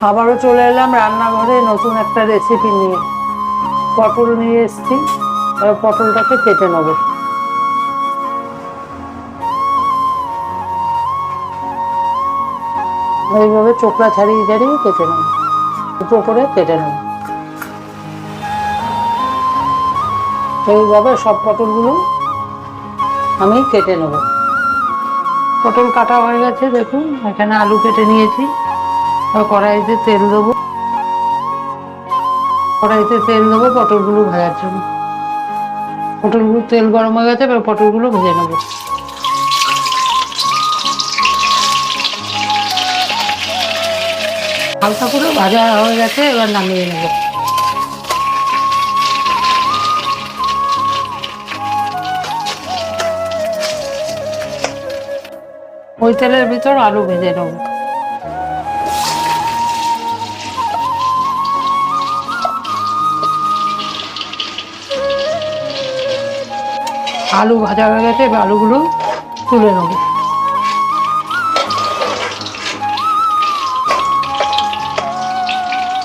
আবারও চলে এলাম রান্নাঘরে নতুন একটা রেসিপি নিয়ে। পটল নিয়ে এসেছি, এবার পটলটাকে কেটে নেব। এইভাবে চোখলা ছাড়িয়ে ছাড়িয়ে কেটে নেব। দুটো করে কেটে নেব। এইভাবে সব পটলগুলো আমি কেটে নেব। পটল কাটা হয়ে গেছে, দেখুন, এখানে আলু কেটে নিয়েছি। কড়াইতে তেল দেবো। কড়াইতে তেল দেবো, পটলগুলো ভাজার জন্য। পটলগুলো তেল গরম হয়ে গেছে, এবার পটলগুলো ভেজে নেব। হালকা করে ভাজা হয়ে গেছে, এবার নামিয়ে নেব। ওই তেলের ভিতর আলু ভেজে নেব। আলু ভাজা হয়ে গেছে, এবার আলুগুলো তুলে নেব।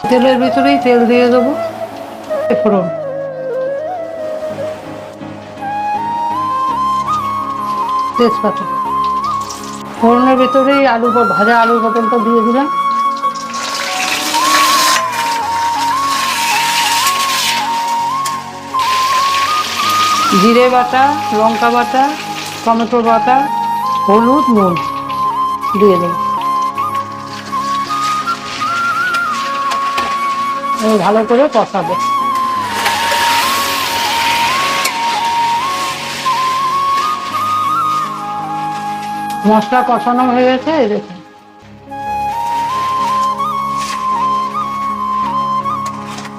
তেলের ভিতরেই তেল দিয়ে দেবো ফোড়ন। তেজপাতা। ফোড়নের ভেতরেই আলু ভাজা আলু পটলটা দিয়ে দিলাম। জিরে বাটা, লঙ্কা বাটা, টমেটো বাটা, হলুদ, নুন। দিয়ে এবার ভালো করে কষাবো। মশলা কষানো হয়ে গেছে দেখুন।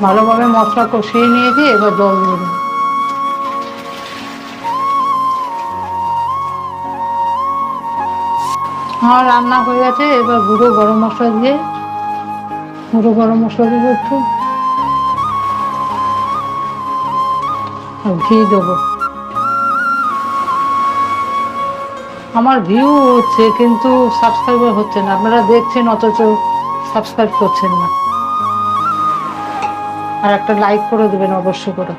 ভালোভাবে মশলা কষিয়ে নিয়ে নিয়েছি এবার জল দিয়ে আমার রান্না হয়ে গেছে, এবার গুঁড়ো গরম মশলা দিয়ে, গুঁড়ো গরম মশলা দেবো একটু ঘি দেবো। আমার ভিউ হচ্ছে কিন্তু সাবস্ক্রাইবার হচ্ছে না, আপনারা দেখছেন অথচ সাবস্ক্রাইব করছেন না। আর একটা লাইক করে দেবেন অবশ্যই করে।